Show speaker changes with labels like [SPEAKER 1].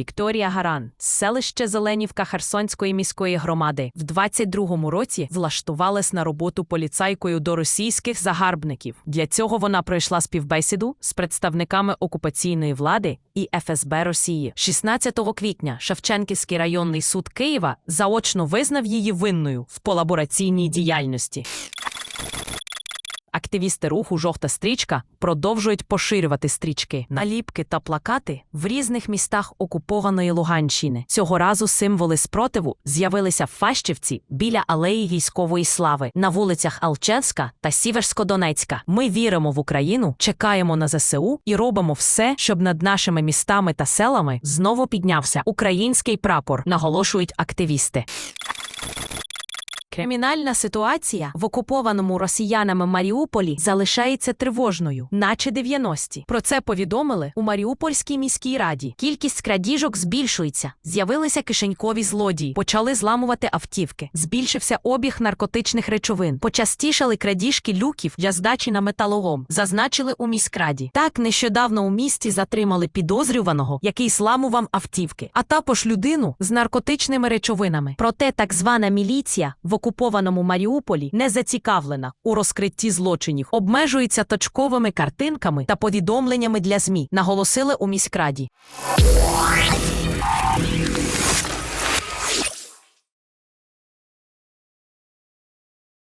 [SPEAKER 1] Вікторія Гаран, селище Зеленівка Херсонської міської громади, в 22-му році влаштувалась на роботу поліцайкою до російських загарбників. Для цього вона пройшла співбесіду з представниками окупаційної влади і ФСБ Росії. 16 квітня Шевченківський районний суд Києва заочно визнав її винною в колабораційній діяльності. Активісти руху Жовта стрічка продовжують поширювати стрічки, наліпки та плакати в різних містах окупованої Луганщини. Цього разу символи спротиву з'явилися в Фащівці біля алеї військової слави на вулицях Алчевська та Сіверськодонецька. Ми віримо в Україну, чекаємо на ЗСУ і робимо все, щоб над нашими містами та селами знову піднявся український прапор, наголошують активісти. Кримінальна ситуація в окупованому росіянами Маріуполі залишається тривожною, наче 90-ті. Про це повідомили у Маріупольській міській раді. Кількість крадіжок збільшується. З'явилися кишенькові злодії, почали зламувати автівки. Збільшився обіг наркотичних речовин. Почастішали крадіжки люків для здачі на металолом. Зазначили у міськраді. Так нещодавно у місті затримали підозрюваного, який зламував автівки, а також людину з наркотичними речовинами. Проте так звана міліція в окупованому Маріуполі не зацікавлена у розкритті злочинів, обмежується точковими картинками та повідомленнями для ЗМІ, наголосили у міськраді.